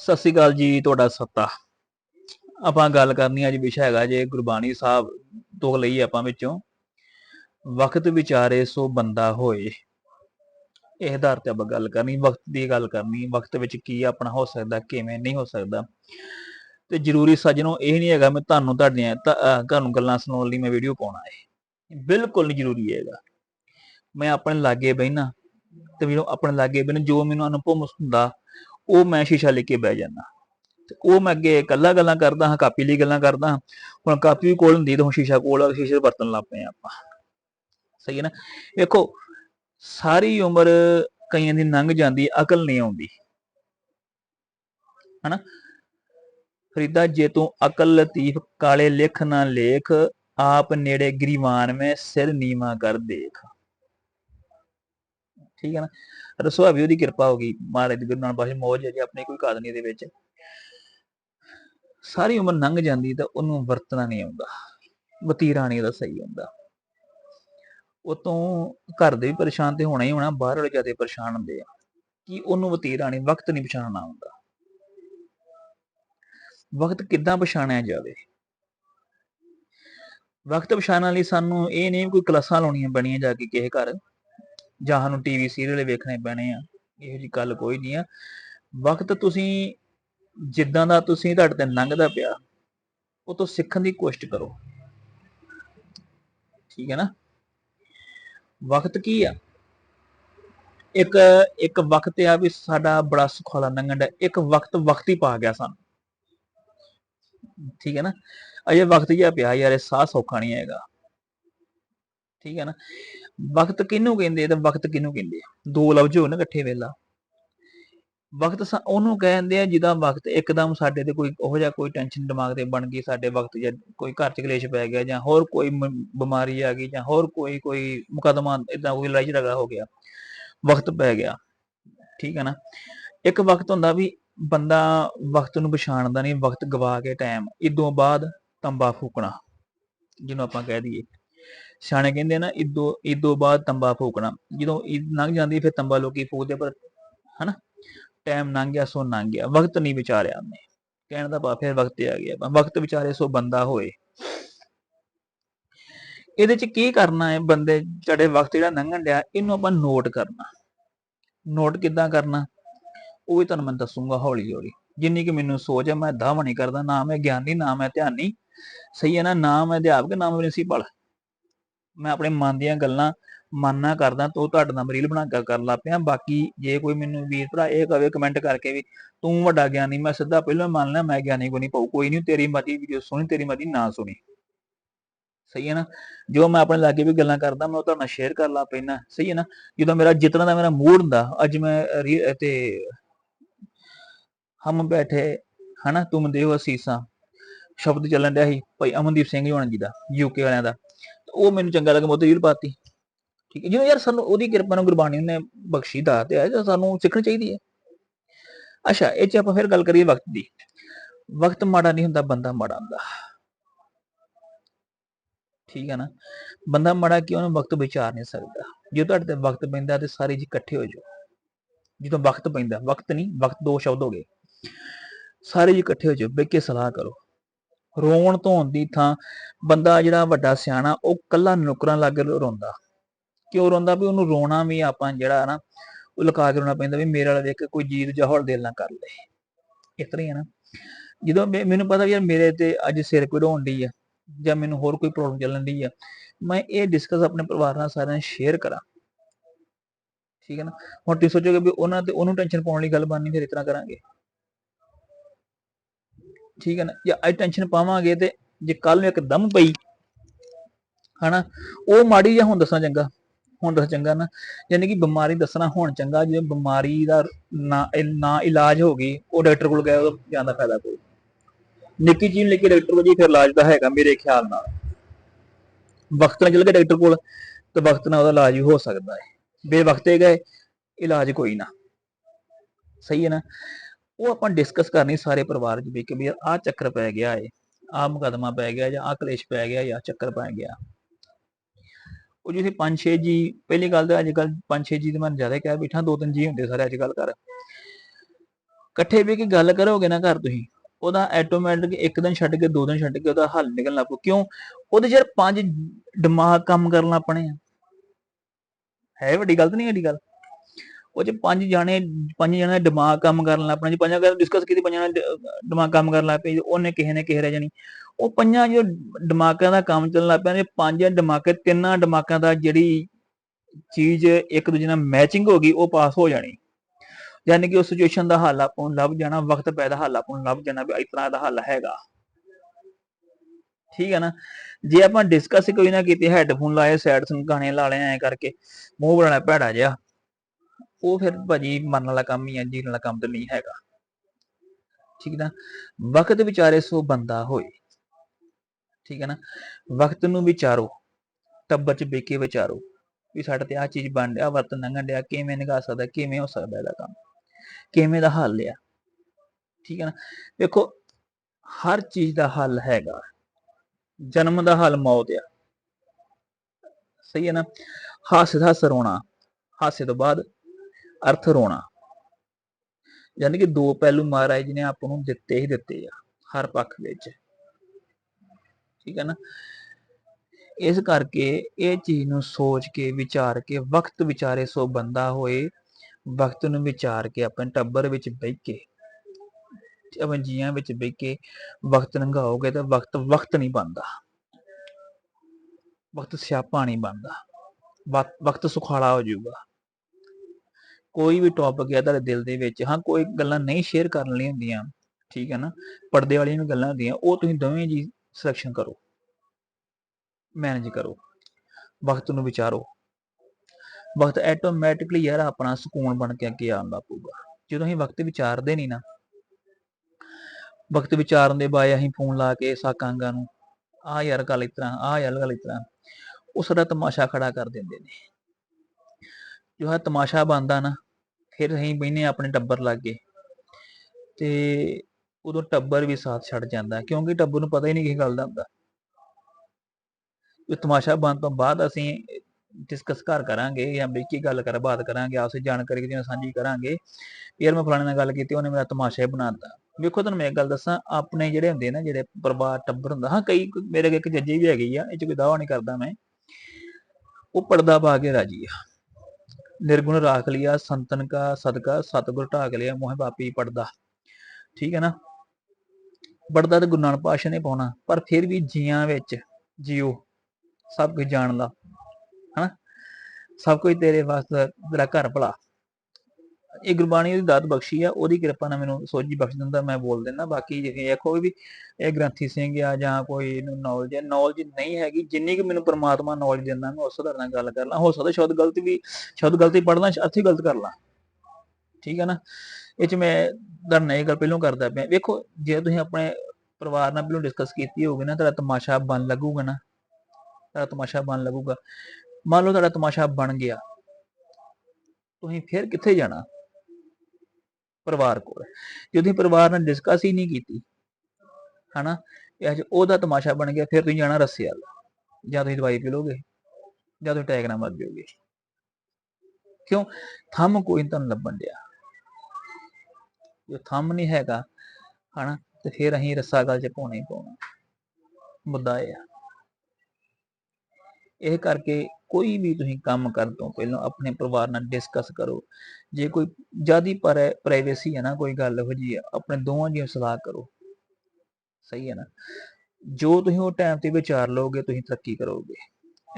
ਸਤਿ ਸ੍ਰੀ ਅਕਾਲ ਜੀ, ਤੁਹਾਡਾ ਸੱਤਾ। ਆਪਾਂ ਗੱਲ ਕਰਨੀ ਅੱਜ ਵਿਸ਼ਾ ਹੈਗਾ ਜੇ ਗੁਰਬਾਣੀ ਸਾਹਿਬ ਤੋਂ ਲਈ ਆਪਾਂ ਵਿੱਚੋਂ। ਵਕਤ ਵਿਚਾਰੇ ਸੋ ਬੰਦਾ ਹੋਏ। ਇਹ ਆਧਾਰ ਤੇ ਆਪਾਂ ਗੱਲ ਕਰਨੀ, ਵਕਤ ਦੀ ਗੱਲ ਕਰਨੀ, ਵਕਤ ਵਿੱਚ ਕੀ ਆਪਣਾ ਹੋ ਸਕਦਾ, ਕਿਵੇਂ ਨਹੀਂ ਹੋ ਸਕਦਾ। ਤੇ ਜ਼ਰੂਰੀ ਸੱਜਣੋ, ਇਹ ਨਹੀਂ ਹੈਗਾ ਮੈਂ ਤੁਹਾਨੂੰ ਤੁਹਾਡੀਆਂ ਤੁਹਾਨੂੰ ਗੱਲਾਂ ਸੁਣਾਉਣ ਲਈ ਮੈਂ ਵੀਡੀਓ ਪਾਉਣਾ ਹੈ ਬਿਲਕੁਲ ਨਹੀਂ ਜ਼ਰੂਰੀ ਹੈਗਾ। ਮੈਂ ਆਪਣੇ ਲਾਗੇ ਬਹਿਣਾ ਤੇ ਵੀਰੋ, ਆਪਣੇ ਲਾਗੇ ਬਹਿਣਾ, ਜੋ ਮੈਨੂੰ ਅਨੁਭਵ ਹੁੰਦਾ ਉਹ ਮੈਂ ਸ਼ੀਸ਼ਾ ਲੈ ਕੇ ਬਹਿ ਜਾਂਦਾ। ਤੇ ਉਹ ਮੈਂ ਅੱਗੇ ਇਕੱਲਾ ਗੱਲਾਂ ਕਰਦਾ ਹਾਂ, ਕਾਪੀ ਲਈ ਗੱਲਾਂ ਕਰਦਾ ਹਾਂ। ਹੁਣ ਕਾਪੀ ਵੀ ਕੋਲ ਹੁੰਦੀ ਤੇ ਹੁਣ ਸ਼ੀਸ਼ਾ ਕੋਲ ਆ ਸ਼ੀਸ਼ੇ ਵਰਤਣ ਲੱਗ ਪਏ ਆਪਾਂ। ਸਹੀ ਹੈ ਨਾ? ਵੇਖੋ, ਸਾਰੀ ਉਮਰ ਕਈਆਂ ਦੀ ਲੰਘ ਜਾਂਦੀ, ਅਕਲ ਨਹੀਂ ਆਉਂਦੀ। ਹਨਾ? ਫਰੀਦਾ, ਜੇ ਤੂੰ ਅਕਲ, ਲਤੀਫ, ਕਾਲੇ ਲਿਖ ਨਾ ਲੇਖ, ਆਪ ਨੇੜੇ ਗਰੀਵਾਨ ਮੈਂ ਸਿਰ ਨੀਵਾ ਕਰ ਦੇਖ। ਠੀਕ ਹੈ ਨਾ? ਰਸੋਆ ਵੀ ਉਹਦੀ ਕਿਰਪਾ ਹੋ ਗਈ, ਮਹਾਰਾਜ ਦੀ ਗੁਰੂ ਨਾਨਕ ਪਾਤਸ਼ਾਹ ਮੌਜ ਹੈ ਜੀ ਆਪਣੀ ਕੋਈ ਕਾਦ ਨਹੀਂ ਦੇ ਵਿੱਚ। ਸਾਰੀ ਉਮਰ ਲੰਘ ਜਾਂਦੀ ਤਾਂ ਉਹਨੂੰ ਵਰਤਣਾ ਨਹੀਂ ਆਉਂਦਾ, ਵਤੀਰਾ ਨਹੀਂ ਉਹਦਾ ਸਹੀ ਹੁੰਦਾ। ਉਤੋਂ ਘਰ ਦੇ ਵੀ ਪਰੇਸ਼ਾਨ ਤੇ ਹੋਣਾ ਹੀ ਹੋਣਾ, ਬਾਹਰ ਵਾਲੇ ਜ਼ਿਆਦਾ ਪਰੇਸ਼ਾਨ ਹੁੰਦੇ ਆ, ਕਿ ਉਹਨੂੰ ਵਤੀਰਾ ਨਹੀਂ, ਵਕਤ ਨਹੀਂ ਪਛਾਣਨਾ ਆਉਂਦਾ। ਵਕਤ ਕਿੱਦਾਂ ਪਛਾਣਿਆ ਜਾਵੇ? ਵਕਤ ਪਛਾਣਨ ਲਈ ਸਾਨੂੰ ਇਹ ਨਹੀਂ ਕੋਈ ਕਲਾਸਾਂ ਲਾਉਣੀਆਂ ਬਣੀਆਂ ਜਾ ਕੇ ਕਿਸੇ ਘਰ। ਜਾਂ ਸਾਨੂੰ ਟੀਵੀ ਸੀਰੀਅਲ ਵੇਖਣੇ ਪੈਣੇ ਆ, ਇਹੋ ਜੀ ਗੱਲ ਕੋਈ ਨਹੀਂ ਆ। ਵਕਤ ਤੁਸੀਂ, ਜਿੱਦਾਂ ਦਾ ਤੁਸੀਂ ਤੁਹਾਡੇ ਤੇ ਲੰਘਦਾ ਪਿਆ, ਉਹ ਤੋਂ ਸਿੱਖਣ ਦੀ ਕੋਸ਼ਿਸ਼ ਕਰੋ। ਠੀਕ ਹੈ ਨਾ? ਵਕਤ ਕੀ ਆ? ਇੱਕ ਇੱਕ ਵਕਤ ਆ ਵੀ ਸਾਡਾ ਬੜਾ ਸੁਖਾਲਾ ਲੰਘਣ ਦਾ ਇੱਕ ਵਕਤ ਵਕਤ ਹੀ ਪਾ ਗਿਆ ਸਾਨੂੰ। ਠੀਕ ਹੈ ਨਾ? ਅਜੇ ਵਕਤ ਜਿਹਾ ਪਿਆ ਯਾਰ, ਇਹ ਸਾਹ ਸੌਖਾ ਨਹੀਂ ਹੈਗਾ। ਠੀਕ ਹੈ ਨਾ? ਵਕਤ ਕਿਹਨੂੰ ਕਹਿੰਦੇ ਤੇ ਵਕਤ ਕਿਹਨੂੰ ਕਹਿੰਦੇ ਆ? ਦੋ ਲਫ਼ਜ਼ ਹੋ ਨਾ ਇਕੱਠੇ ਵੇਲਾ। ਵਕਤ ਉਹਨੂੰ ਕਹਿੰਦੇ ਆ ਜਿਹਦਾ ਵਕਤ ਇੱਕਦਮ ਸਾਡੇ ਤੇ ਕੋਈ ਉਹ ਜਿਹਾ ਕੋਈ ਟੈਨਸ਼ਨ ਦਿਮਾਗ ਤੇ ਬਣ ਗਈ, ਸਾਡੇ ਵਕਤ ਜਾਂ ਕੋਈ ਘਰ ਚ ਕਲੇਸ਼ ਪੈ ਗਿਆ ਜਾਂ ਹੋਰ ਕੋਈ ਬਿਮਾਰੀ ਆ ਗਈ ਜਾਂ ਹੋਰ ਕੋਈ ਕੋਈ ਮੁਕਦਮਾ ਇਦਾਂ ਕੋਈ ਲੜਾਈ ਝਗੜਾ ਹੋ ਗਿਆ, ਵਕਤ ਪੈ ਗਿਆ। ਠੀਕ ਹੈ ਨਾ? ਇੱਕ ਵਕਤ ਹੁੰਦਾ ਵੀ ਬੰਦਾ ਵਕਤ ਨੂੰ ਪਛਾਣਦਾ ਨਹੀਂ, ਵਕਤ ਗਵਾ ਕੇ ਟਾਈਮ ਇਦੋਂ ਬਾਅਦ ਤੰਬਾ ਫੂਕਣਾ। ਜਿਹਨੂੰ ਆਪਾਂ ਕਹਿ ਦਈਏ। ਸਿਆਣੇ ਕਹਿੰਦੇ ਆ ਨਾ, ਇਦੋਂ ਇਦੋਂ ਬਾਅਦ ਤੰਬਾ ਫੂਕਣਾ। ਜਦੋਂ ਈਦ ਲੰਘ ਜਾਂਦੀ ਫਿਰ ਤੰਬਾ ਲੋਕੀ ਫੂਕਦੇ ਪਰ ਹਨਾ ਟਾਈਮ ਲੰਘ ਗਿਆ, ਸੋ ਲੰਘ ਗਿਆ। ਵਕਤ ਨਹੀਂ ਵਿਚਾਰਿਆ ਉਹਨੇ। ਕਹਿਣ ਦਾ ਭਾਵ ਫਿਰ ਵਕਤ ਆ ਗਿਆ। ਵਕਤ ਵਿਚਾਰੇ ਸੋ ਬੰਦਾ ਹੋਏ। ਇਹਦੇ ਚ ਕੀ ਕਰਨਾ ਹੈ? ਬੰਦੇ ਜਿਹੜੇ ਵਕਤ ਜਿਹੜਾ ਲੰਘਣ ਡਿਆ, ਇਹਨੂੰ ਆਪਾਂ ਨੋਟ ਕਰਨਾ। ਨੋਟ ਕਿੱਦਾਂ ਕਰਨਾ? ਉਹ ਵੀ ਤੁਹਾਨੂੰ ਮੈਂ ਦੱਸੂਗਾ ਹੌਲੀ ਹੌਲੀ ਜਿੰਨੀ ਕਿ ਮੈਨੂੰ ਸੋਚ ਹੈ, ਮੈਂ ਦਾਵਾ ਨਹੀਂ ਕਰਦਾ। ਨਾ ਮੈਂ ਗਿਆਨੀ, ਨਾ ਮੈਂ ਧਿਆਨੀ। ਸਹੀ ਹੈ ਨਾ? ਨਾ ਮੈਂ ਅਧਿਆਪਕ ਨਾ ਮੈਂ ਪ੍ਰਿੰਸੀਪਲ ਮੈਂ ਆਪਣੇ ਮਨ ਦੀਆਂ ਗੱਲਾਂ ਮੰਨਣਾ ਕਰਦਾ ਤੋ ਤੁਹਾਡੇ ਨਾਲ ਰੀਲ ਬਣਾ ਕੇ ਕਰਨ ਲੱਗ ਪਿਆ। ਬਾਕੀ ਜੇ ਕੋਈ ਮੈਨੂੰ ਵੀਰ ਭਰਾ ਇਹ ਕਵੇ ਕਮੈਂਟ ਕਰਕੇ ਵੀ ਤੂੰ ਵੱਡਾ ਗਿਆਨੀ, ਮੈਂ ਸਿੱਧਾ ਪਹਿਲਾਂ ਮੰਨ ਲਿਆ ਮੈਂ ਗਿਆਨੀ ਕੋਈ ਨਹੀਂ ਪਾਉ ਕੋਈ ਨਹੀਂ ਤੇਰੀ ਮਰਜ਼ੀ ਵੀਡੀਓ ਸੁਣੀ, ਤੇਰੀ ਮਰਜ਼ੀ ਨਾ ਸੁਣੀ। ਸਹੀ ਹੈ ਨਾ? ਜੋ ਮੈਂ ਆਪਣੇ ਲਾਗੇ ਵੀ ਗੱਲਾਂ ਕਰਦਾ, ਮੈਂ ਉਹ ਤੁਹਾਡੇ ਨਾਲ ਸ਼ੇਅਰ ਕਰ ਲਾ ਪੈਣਾ ਸਹੀ ਹੈ ਨਾ? ਜਦੋਂ ਮੇਰਾ ਜਿਤਨਾ ਦਾ ਮੇਰਾ ਮੂਡ ਹੁੰਦਾ, ਅੱਜ ਮੈਂ ਤੇ ਹਮ ਬੈਠੇ, ਹਨਾ ਤੁਮ ਦੇਵ ਅਸੀਸਾਂ ਸ਼ਬਦ ਚੱਲਣ ਡਿਆ ਸੀ, ਭਾਈ ਅਮਨਦੀਪ ਸਿੰਘ ਜੀ ਹੋਣਾ ਜੀ ਦਾ ਯੂਕੇ ਵਾਲਿਆਂ ਦਾ। ਉਹ ਮੈਨੂੰ ਚੰਗਾ ਲੱਗਾ, ਮੈਂ ਉਹ ਰੀਲ ਪਾਤੀ। ਠੀਕ ਹੈ ਜਿਵੇਂ ਯਾਰ ਸਾਨੂੰ ਉਹਦੀ ਕਿਰਪਾ ਨਾਲ ਗੁਰਬਾਣੀ ਨੇ ਬਖਸ਼ੀ ਦਾ ਤੇ ਹੈ ਸਾਨੂੰ ਸਿੱਖਣੀ ਚਾਹੀਦੀ ਹੈ। ਅੱਛਾ, ਇਹ ਚ ਆਪਾਂ ਫਿਰ ਗੱਲ ਕਰੀਏ ਵਕਤ ਦੀ। ਵਕਤ ਮਾੜਾ ਨਹੀਂ ਹੁੰਦਾ, ਬੰਦਾ ਮਾੜਾ ਹੁੰਦਾ। ਠੀਕ ਹੈ ਨਾ? ਬੰਦਾ ਮਾੜਾ ਕਿਉਂ ਉਹਨੂੰ ਵਕਤ ਵਿਚਾਰ ਨਹੀਂ ਸਕਦਾ। ਜੇ ਤੁਹਾਡੇ ਤੇ ਵਕਤ ਪੈਂਦਾ ਤੇ ਸਾਰੇ ਜੀ ਇਕੱਠੇ ਹੋ ਜਾਓ। ਜਦੋਂ ਵਕਤ ਪੈਂਦਾ, ਵਕਤ ਨਹੀਂ, ਵਕਤ ਦੋ ਸ਼ਬਦ ਹੋ ਗਏ। ਸਾਰੇ ਜੀ ਇਕੱਠੇ ਹੋ ਜਾਓ, ਬਹਿ ਕੇ ਸਲਾਹ ਕਰੋ। ਰੋਣ ਧੋਣ ਦੀ ਥਾਂ, ਬੰਦਾ ਜਿਹੜਾ ਵੱਡਾ ਸਿਆਣਾ, ਉਹ ਕੱਲਾ ਨੁਕਰਾਂ ਲੱਗ ਰੋਂਦਾ। ਕਿਉਂ ਰੋਂਦਾ? ਵੀ ਉਹਨੂੰ ਰੋਣਾ ਵੀ ਆਪਾਂ ਜਿਹੜਾ ਨਾ, ਉਹ ਲੁਕਾ ਕੇ ਰੋਣਾ ਪੈਂਦਾ ਵੀ ਮੇਰੇ ਵਾਲਾ ਦੇਖ ਕੋਈ ਜੀਤ ਜਾਂ ਹੌਲ ਦਿਲ ਨਾ ਕਰ ਲੇ। ਇਸ ਤਰ੍ਹਾਂ ਹੀ ਹੈ ਨਾ। ਜਦੋਂ ਮੈ- ਮੈਨੂੰ ਪਤਾ ਵੀ ਯਾਰ ਮੇਰੇ ਤੇ ਅੱਜ ਸਿਰ ਕੋਈ ਹੋਣ ਡਈ ਆ, ਜਾਂ ਮੈਨੂੰ ਹੋਰ ਕੋਈ ਪ੍ਰੋਬਲਮ ਚੱਲਣ ਡਈ ਆ, ਮੈਂ ਇਹ ਡਿਸਕਸ ਆਪਣੇ ਪਰਿਵਾਰ ਨਾਲ ਸਾਰਿਆਂ ਨਾਲ ਸ਼ੇਅਰ ਕਰਾਂ। ਠੀਕ ਹੈ ਨਾ? ਹੁਣ ਤੁਸੀਂ ਸੋਚੋਗੇ ਵੀ ਉਹਨਾਂ ਤੇ, ਉਹਨੂੰ ਟੈਨਸ਼ਨ ਪਾਉਣ ਲਈ ਗੱਲ ਬਣਨੀ, ਫਿਰ ਇਸ ਤਰ੍ਹਾਂ ਕਰਾਂਗੇ। ਠੀਕ ਹੈ ਨਾ? ਜੇ ਅੱਜ ਟੈਨਸ਼ਨ ਪਾਵਾਂਗੇ ਤੇ ਜੇ ਕੱਲ ਨੂੰ ਇੱਕ ਦਮ ਪਈ, ਹਨਾ? ਉਹ ਮਾੜੀ ਜਾਂ ਹੁਣ ਦੱਸਣਾ ਚੰਗਾ, ਹੁਣ ਦੱਸ ਚੰਗਾ ਨਾ, ਯਾਨੀ ਕਿ ਬਿਮਾਰੀ ਦੱਸਣਾ ਹੁਣ ਚੰਗਾ ਜੇ ਬਿਮਾਰੀ ਦਾ ਨਾ ਨਾ ਇਲਾਜ ਹੋ ਗਈ, ਉਹ ਡਾਕਟਰ ਕੋਲ ਗਏ, ਉਹ ਜਾਣ ਦਾ ਫਾਇਦਾ ਕੋਈ ਨਿੱਕੀ ਚੀਜ਼ ਲੈ ਕੇ ਡਾਕਟਰ ਕੋਲ ਜੀ ਫਿਰ ਇਲਾਜ ਦਾ ਹੈਗਾ ਮੇਰੇ ਖਿਆਲ ਨਾਲ। ਵਕਤ ਨਾਲ ਚੱਲ ਗਏ ਡਾਕਟਰ ਕੋਲ, ਤੇ ਵਕਤ ਨਾਲ ਉਹਦਾ ਇਲਾਜ ਵੀ ਹੋ ਸਕਦਾ ਹੈ। ਬੇਵਕਤੇ ਗਏ, ਇਲਾਜ ਕੋਈ ਨਾ। ਸਹੀ ਹੈ ਨਾ? ਉਹ ਆਪਾਂ ਡਿਸਕਸ ਕਰਨੀ ਸਾਰੇ ਪਰਿਵਾਰ ਚ ਵੀ ਕਿ ਵੀ ਯਾਰ ਆਹ ਚੱਕਰ ਪੈ ਗਿਆ ਏ, ਆਹ ਮੁਕਦਮਾ ਪੈ ਗਿਆ ਜਾਂ ਆਹ ਕਲੇਸ਼ ਪੈ ਗਿਆ ਜਾਂ ਆਹ ਚੱਕਰ ਪੈ ਗਿਆ। ਉਹ ਜਿਹੜੇ ਪੰਜ ਛੇ ਜੀ, ਪਹਿਲੀ ਗੱਲ ਤਾਂ ਅੱਜ ਕੱਲ ਪੰਜ ਛੇ ਜੀ ਦੇ ਮੈਂ ਜ਼ਿਆਦਾ ਕਹਿ ਬੈਠਾ ਦੋ ਤਿੰਨ ਜੀ ਹੁੰਦੇ ਸਾਰੇ ਅੱਜ ਕੱਲ ਘਰ। ਇਕੱਠੇ ਵੀ ਕੇ ਗੱਲ ਕਰੋਗੇ ਨਾ ਘਰ ਤੁਸੀਂ, ਉਹਦਾ ਆਟੋਮੈਟਿਕ ਇੱਕ ਦਿਨ ਛੱਡ ਕੇ, ਦੋ ਦਿਨ ਛੱਡ ਕੇ ਉਹਦਾ ਹੱਲ ਨਿਕਲਣਾ ਪਊ। ਕਿਉਂ? ਉਹਦੇ ਯਾਰ ਪੰਜ ਦਿਮਾਗ ਕੰਮ ਕਰਨ ਆਪਣੇ ਆ। ਹੈ ਵੱਡੀ ਗੱਲ ਤਾਂ ਨਹੀਂ ਵੱਡੀ ਗੱਲ? ਉਹ ਚ ਪੰਜ ਜਾਣੇ, ਪੰਜ ਜਣੇ ਦਾ ਦਿਮਾਗ ਕੰਮ ਕਰਨ ਲੱਗ ਪੈਣਾ, ਜੀ ਪੰਜਾਂ ਗੱਲ ਡਿਸਕਸ ਕੀਤੀ, ਪੰਜਾਂ ਨੇ ਦਿਮਾਗ ਕੰਮ ਕਰਨ ਲੱਗ ਪਈ ਉਹਨੇ ਕਿਸੇ ਨੇ ਕਿਸੇ ਰਹਿ ਜਾਣੀ। ਉਹ ਪੰਜਾਂ ਜੋ ਦਿਮਾਗਾਂ ਦਾ ਕੰਮ ਚੱਲਣ ਲੱਗ ਪਿਆ ਨੇ ਪੰਜ ਦਿਮਾਗ, ਤਿੰਨਾਂ ਦਿਮਾਗਾਂ ਦਾ ਜਿਹੜੀ ਚੀਜ਼ ਇੱਕ ਦੂਜੇ ਨਾਲ ਮੈਚਿੰਗ ਹੋ ਗਈ, ਉਹ ਪਾਸ ਹੋ ਜਾਣੀ। ਯਾਨੀ ਕਿ ਉਸ ਸਿਚੁਏਸ਼ਨ ਦਾ ਹੱਲ ਆਪਾਂ ਨੂੰ ਲੱਭ ਜਾਣਾ, ਵਕਤ ਪੈਦਾ ਹੱਲ ਆਪਾਂ ਨੂੰ ਲੱਭ ਜਾਣਾ ਵੀ ਇਸ ਤਰ੍ਹਾਂ ਦਾ ਹੱਲ ਹੈਗਾ। ਠੀਕ ਹੈ ਨਾ? ਜੇ ਆਪਾਂ ਡਿਸਕਸ ਕੋਈ ਨਾ ਕੀਤੀ ਹੈੱਡਫੋਨ ਲਾਏ ਸਾਈਡ ਸੁਣ ਗਾਣੇ ਲਾ ਲਏ, ਐ ਕਰਕੇ, ਮੂੰਹ ਬਣਾਣਾ ਭੈੜਾ ਜਿਹਾ। ਉਹ ਫਿਰ ਭਾਜੀ ਮਰਨ ਵਾਲਾ ਕੰਮ ਹੀ ਆ ਜੀਣ ਵਾਲਾ ਕੰਮ ਤਾਂ ਨਹੀਂ ਹੈਗਾ। ਠੀਕ ਨਾ? ਵਕਤ ਵਿਚਾਰੇ ਸੋ ਬੰਦਾ ਹੋਏ। ਠੀਕ ਹੈ ਨਾ? ਵਕਤ ਨੂੰ ਵਿਚਾਰੋ ਟੱਬਰ ਚ ਬੈ ਕੇ ਵਿਚਾਰੋ ਵੀ ਸਾਡੇ ਤੇ ਆ ਚੀਜ਼ ਬਣ ਰਿਹਾ ਵਰਤ ਲੰਘਣ ਡਿਆ ਕਿਵੇਂ ਨਿਗਾ ਸਕਦਾ ਕਿਵੇਂ ਹੋ ਸਕਦਾ ਇਹਦਾ ਕੰਮ? ਕਿਵੇਂ ਦਾ ਹੱਲ ਆ? ਠੀਕ ਹੈ ਨਾ? ਵੇਖੋ ਹਰ ਚੀਜ਼ ਦਾ ਹੱਲ ਹੈਗਾ। ਜਨਮ ਦਾ ਹੱਲ ਮੌਤ ਆ। ਸਹੀ ਹੈ ਨਾ? ਹਾਸੇ ਦਾ ਹੱਸ ਰੋਣਾ। ਹਾਸੇ ਤੋਂ ਬਾਅਦ ਅਰਥ ਰੋਣਾ। ਯਾਨੀ ਕਿ ਦੋ ਪਹਿਲੂ ਮਹਾਰਾਜ ਜੀ ਨੇ ਆਪ ਨੂੰ ਦਿੱਤੇ ਹੀ ਦਿੱਤੇ ਆ, ਹਰ ਪੱਖ ਵਿੱਚ। ਠੀਕ ਹੈ ਨਾ? ਇਸ ਕਰਕੇ ਇਹ ਚੀਜ਼ ਨੂੰ ਸੋਚ ਕੇ, ਵਿਚਾਰ ਕੇ, ਵਕਤ ਵਿਚਾਰੇ ਸੋ ਬੰਦਾ ਹੋਏ, ਵਕਤ ਨੂੰ ਵਿਚਾਰ ਕੇ ਆਪਣੇ ਟੱਬਰ ਵਿੱਚ ਬਹਿ ਕੇ ਤੇ ਆਪਣੇ ਜੀਆਂ ਵਿੱਚ ਬਹਿ ਕੇ ਵਕਤ ਲੰਘਾਓਗੇ ਤਾਂ ਵਕਤ ਵਕਤ ਨਹੀਂ ਬਣਦਾ। ਵਕਤ ਸਿਆਪਾ ਨਹੀਂ ਬਣਦਾ। ਵਕ- ਵਕਤ ਸੁਖਾਲਾ ਹੋ ਜਾਊਗਾ। ਕੋਈ ਵੀ ਟੌਪਿਕ ਹੈ ਤੁਹਾਡੇ ਦਿਲ ਦੇ ਵਿੱਚ, ਹਾਂ, ਕੋਈ ਗੱਲਾਂ ਨਹੀਂ ਸ਼ੇਅਰ ਕਰਨ ਲਈ ਹੁੰਦੀਆਂ, ਠੀਕ ਹੈ ਨਾ? ਪਰਦੇ ਵਾਲੀਆਂ ਵੀ ਗੱਲਾਂ ਹੁੰਦੀਆਂ, ਉਹ ਤੁਸੀਂ ਦੋਵੇਂ ਜੀ ਸਿਲੈਕਸ਼ਨ ਕਰੋ ਮੈਨੇਜ ਕਰੋ, ਵਕਤ ਨੂੰ ਵਿਚਾਰੋ। ਵਕਤ ਆਟੋਮੈਟਿਕਲੀ ਯਾਰ ਆਪਣਾ ਸਕੂਨ ਬਣ ਕੇ ਅੱਗੇ ਆਉਂਦਾ ਪਊਗਾ। ਜਦੋਂ ਅਸੀਂ ਵਕਤ ਵਿਚਾਰਦੇ ਨਹੀਂ ਨਾ, ਵਕਤ ਵਿਚਾਰਨ ਦੇ ਬਾਅਦ ਅਸੀਂ ਫੋਨ ਲਾ ਕੇ ਸਾਕਾਂਗਾ ਨੂੰ ਆ ਯਾਰ ਗੱਲ ਇਸ ਤਰ੍ਹਾਂ ਆ ਯਾਰ ਗੱਲ ਇਸ ਤਰ੍ਹਾਂ, ਉਹ ਸਾਡਾ ਤਮਾਸ਼ਾ ਖੜਾ ਕਰ ਦਿੰਦੇ ਨੇ। ਜੋ ਹੈ ਤਮਾਸ਼ਾ ਬਣਦਾ ਨਾ ਫਿਰ ਅਸੀਂ ਬਹਿਨੇ ਆਪਣੇ ਟੱਬਰ ਲਾਗੇ ਤੇ ਉਦੋਂ ਟੱਬਰ ਵੀ ਸਾਥ ਛੱਡ ਜਾਂਦਾ ਕਿਉਂਕਿ ਟੱਬਰ ਨੂੰ ਪਤਾ ਹੀ ਨਹੀਂ ਕਿਸ ਗੱਲ ਦਾ ਹੁੰਦਾ। ਇਹ ਤਮਾਸ਼ਾ ਬੰਦ ਤੋਂ ਬਾਅਦ ਅਸੀਂ ਡਿਸਕਸ ਘਰ ਕਰਾਂਗੇ ਜਾਂ ਬਈ ਕੀ ਗੱਲ ਕਰ, ਬਾਤ ਕਰਾਂਗੇ, ਆਪਸੇ ਜਾਣਕਾਰੀ ਜਿਹਨਾਂ ਸਾਂਝੀ ਕਰਾਂਗੇ। ਵੀ ਯਾਰ ਮੈਂ ਫਲਾਣੇ ਨਾਲ ਗੱਲ ਕੀਤੀ, ਉਹਨੇ ਮੇਰਾ ਤਮਾਸ਼ਾ ਹੀ ਬਣਾਤਾ ਵੇਖੋ ਤੁਹਾਨੂੰ ਮੈਂ ਇੱਕ ਗੱਲ ਦੱਸਾਂ, ਆਪਣੇ ਜਿਹੜੇ ਹੁੰਦੇ ਨਾ, ਜਿਹੜੇ ਪਰਿਵਾਰ ਟੱਬਰ ਹੁੰਦਾ, ਹਾਂ ਕਈ ਮੇਰੇ ਅੱਗੇ ਇੱਕ ਜੱਜੀ ਵੀ ਹੈਗੀ ਆ, ਇਹ ਚ ਕੋਈ ਦਾਵਾ ਨਹੀਂ ਕਰਦਾ ਮੈਂ। ਉਹ ਪਰਦਾ ਪਾ ਕੇ ਰਾਜੀ ਆ। ਨਿਰਗੁਣ ਰਾਖ ਲਿਆ, ਸੰਤਨ ਕਾ, ਸਦਕਾ, ਸਤਗੁਰ ਢਾਕ ਲਿਆ, ਮੋਹ ਬਾਪੀ ਪੜਦਾ ਠੀਕ ਹੈ ਨਾ? ਪੜਦਾ ਤੇ ਗੁਰੂ ਨਾਨਕ ਪਾਤਸ਼ਾਹ ਨੇ ਪਾਉਣਾ, ਪਰ ਫਿਰ ਵੀ ਜੀਆਂ ਵਿੱਚ ਜਿਉ ਸਭ ਕੁਝ ਜਾਣਦਾ। ਹਨਾ? ਸਭ ਕੁਝ ਤੇਰੇ ਵਾਸਤੇ ਤੇਰਾ ਘਰ ਭਲਾ। ਇਹ ਗੁਰਬਾਣੀ ਦੀ ਦਾਤ ਬਖਸ਼ੀ ਆ, ਉਹਦੀ ਕਿਰਪਾ ਨਾਲ ਮੈਨੂੰ ਸੋਝੀ ਬਖਸ਼ ਦਿੰਦਾ, ਮੈਂ ਬੋਲ ਦਿੰਦਾ, ਬਾਕੀ ਜੇ ਕੋਈ ਵੀ ਇਹ ਗ੍ਰੰਥੀ ਸਿੰਘ ਆ ਜਾਂ ਕੋਈ ਨੌਲੇਜ ਹੈ ਨੌਲੇਜ ਨਹੀਂ ਹੈਗੀ, ਜਿੰਨੀ ਕਿ ਮੈਨੂੰ ਪਰਮਾਤਮਾ ਨੌਲੇਜ ਦਿੰਦਾ, ਮੈਂ ਉਸ ਤਰ੍ਹਾਂ ਨਾਲ ਗੱਲ ਕਰ ਲਾਂ। ਹੋ ਸਕਦਾ ਸ਼ਬਦ ਗਲਤ ਵੀ ਸ਼ਬਦ ਗਲਤੀ ਪੜਨਾ ਅਰਥੀ ਗਲਤ ਕਰ ਲਾਂ। ਠੀਕ ਹੈ ਨਾ? ਇਹ ਚ ਮੈਂ ਧਰਨਾ ਇਹ ਗੱਲ ਪਹਿਲਾਂ ਕਰਦਾ ਪਿਆ। ਵੇਖੋ, ਜੇ ਤੁਸੀਂ ਆਪਣੇ ਪਰਿਵਾਰ ਨਾਲ ਪਹਿਲਾਂ ਡਿਸਕਸ ਕੀਤੀ ਹੋਊਗੀ ਨਾ, ਤੁਹਾਡਾ ਤਮਾਸ਼ਾ ਬਣ ਲੱਗੂਗਾ ਨਾ? ਤੁਹਾਡਾ ਤਮਾਸ਼ਾ ਬਣ ਲੱਗੂਗਾ। ਮੰਨ ਲਓ ਤੁਹਾਡਾ ਤਮਾਸ਼ਾ ਬਣ ਗਿਆ। ਤੁਸੀਂ ਫਿਰ ਕਿੱਥੇ ਜਾਣਾ? ਪਰਿਵਾਰ ਕੋਲ ਜਦੋਂ ਪਰਿਵਾਰ ਨਾਲ ਡਿਸਕਸ ਹੀ ਨਹੀਂ ਕੀਤੀ, ਹਨਾ ਇਹ ਅੱਜ ਉਹਦਾ ਤਮਾਸ਼ਾ ਬਣ ਗਿਆ, ਫਿਰ ਤੁਸੀਂ ਜਾਣਾ ਰੱਸੇ ਵੱਲ, ਜਾਂ ਤੁਸੀਂ ਦਵਾਈ ਪੀ ਲੋਗੇ ਜਾਂ ਤੁਸੀਂ ਟੈਗ ਨਾਲ ਮਰ ਜਾਓਗੇ। ਕਿਉਂ? ਥੰਮ ਕੋਈ ਤੁਹਾਨੂੰ ਲੱਭਣ ਡਿਆ। ਜੋ ਥੰਮ ਨਹੀਂ ਹੈਗਾ, ਹਨਾ, ਤੇ ਫਿਰ ਅਸੀਂ ਰੱਸਾ ਗਲ ਚ ਪਾਉਣਾ ਹੀ ਪਾਉਣਾ। ਮੁੱਦਾ ਇਹ ਆ। ਇਹ ਕਰਕੇ ਕੋਈ ਵੀ ਤੁਸੀਂ ਕੰਮ ਕਰਨ ਤੋਂ ਪਹਿਲਾਂ ਆਪਣੇ ਪਰਿਵਾਰ ਨਾਲ ਡਿਸਕਸ ਕਰੋ। ਜੇ ਕੋਈ ਜਿਆਦੀ ਪ੍ਰਾਈਵੇਸੀ ਹੈ ਨਾ, ਕੋਈ ਗੱਲ ਹੋ ਜੀ ਆਪਣੇ ਦੋਵਾਂ ਦੀ ਸਲਾਹ ਕਰੋ। ਸਹੀ ਹੈ ਨਾ? ਜੋ ਤੁਸੀਂ ਉਹ ਟਾਈਮ ਤੇ ਵਿਚਾਰ ਲਓਗੇ, ਤੁਸੀਂ ਤਰੱਕੀ ਕਰੋਗੇ।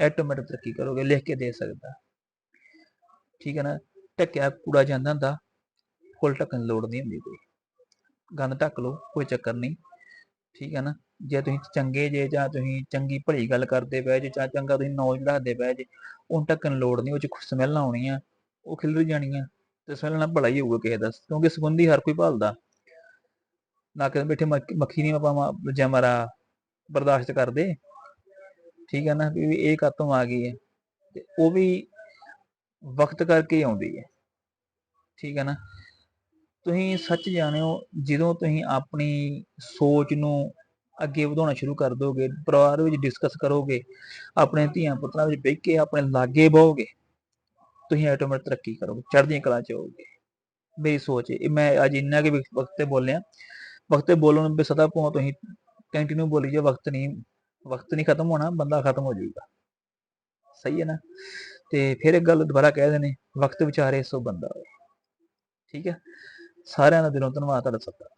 ਆਟੋਮੈਟਿਕ ਤਰੱਕੀ ਕਰੋਗੇ, ਲਿਖ ਕੇ ਦੇ ਸਕਦਾ। ਠੀਕ ਹੈ ਨਾ? ਢੱਕਿਆ ਕੂੜਾ ਜਾਂਦਾ ਹੁੰਦਾ, ਫੁੱਲ ਢੱਕਣ ਦੀ ਲੋੜ ਨਹੀਂ ਹੁੰਦੀ ਕੋਈ। ਗੰਦ ਢੱਕ ਲਓ, ਕੋਈ ਚੱਕਰ ਨਹੀਂ। ਠੀਕ ਹੈ ਨਾ? ਜੇ ਤੁਸੀਂ ਚੰਗੇ ਜੇ ਜਾਂ ਤੁਸੀਂ ਚੰਗੀ ਭਲੀ ਗੱਲ ਕਰਦੇ ਪਏ ਜੇ ਜਾਂ ਚੰਗਾ ਤੁਸੀਂ ਨੌਲੇਜ ਰੱਖਦੇ ਪਏ ਜੇ ਉਹ ਢੱਕਣ ਲੋੜ ਨਹੀਂ, ਉਹ ਚ ਸਮੈਲ ਆਉਣੀ ਆ, ਉਹ ਖਿਲਰ ਜਾਣੀਆਂ ਤੇ ਸਮੈਲ ਨਾਲ ਭਲਾ ਹੀ ਹੋਊਗਾ ਕਿਸੇ ਦਾ, ਕਿਉਂਕਿ ਸੁਗੰਧੀ ਹਰ ਕੋਈ ਭਾਲਦਾ। ਨਾ ਕਿ ਬੈਠੇ ਮੱਖ- ਮੱਖੀ ਨਹੀਂ ਆਪਾਂ ਜਮਰਾ ਬਰਦਾਸ਼ਤ ਕਰਦੇ, ਠੀਕ ਹੈ ਨਾ, ਵੀ ਇਹ ਕਾਤੋਂ ਆ ਗਈ ਹੈ, ਤੇ ਉਹ ਵੀ ਵਕਤ ਕਰਕੇ ਆਉਂਦੀ ਹੈ, ਠੀਕ ਹੈ ਨਾ। ਤੁਸੀਂ ਸੱਚ ਜਾਣਿਓ, ਜਦੋਂ ਤੁਸੀਂ ਆਪਣੀ ਸੋਚ ਨੂੰ ਅੱਗੇ ਵਧਾਉਣਾ ਸ਼ੁਰੂ ਕਰ ਦੋਗੇ, ਪਰਿਵਾਰ ਵਿੱਚ ਡਿਸਕਸ ਕਰੋਗੇ, ਆਪਣੇ ਧੀਆਂ ਪੁੱਤਰਾਂ ਵਿੱਚ ਬਹਿ ਕੇ ਆਪਣੇ ਲਾਗੇ ਬਹੋਗੇ, ਤੁਸੀਂ ਆਟੋਮੈਟਿਕ ਤਰੱਕੀ ਕਰੋਗੇ, ਚੜ੍ਹਦੀਆਂ ਕਲਾ ਚ ਹੋਗੇ ਮੇਰੀ ਸੋਚ ਹੈ ਮੈਂ ਅੱਜ ਇੰਨਾ ਕਿ ਵਕਤ ਤੇ ਬੋਲਿਆ, ਵਕਤ ਤੇ ਬੋਲਣ ਨੂੰ ਸਦਾ ਭਾਵੇਂ ਤੁਸੀਂ ਕੰਟੀਨਿਊ ਬੋਲੀ ਜਾਓ, ਵਕਤ ਨਹੀਂ ਵਕਤ ਨਹੀਂ ਖਤਮ ਹੋਣਾ, ਬੰਦਾ ਖਤਮ ਹੋ ਜਾਊਗਾ। ਸਹੀ ਹੈ ਨਾ? ਤੇ ਫਿਰ ਇੱਕ ਗੱਲ ਦੁਬਾਰਾ ਕਹਿ ਦੇਣੇ ਵਕਤ ਵਿਚਾਰੇ ਸੋ ਬੰਦਾ ਹੋਏ। ਠੀਕ ਹੈ? ਸਾਰਿਆਂ ਦਾ ਦਿਲੋਂ ਧੰਨਵਾਦ ਤੁਹਾਡਾ ਸਭ ਦਾ।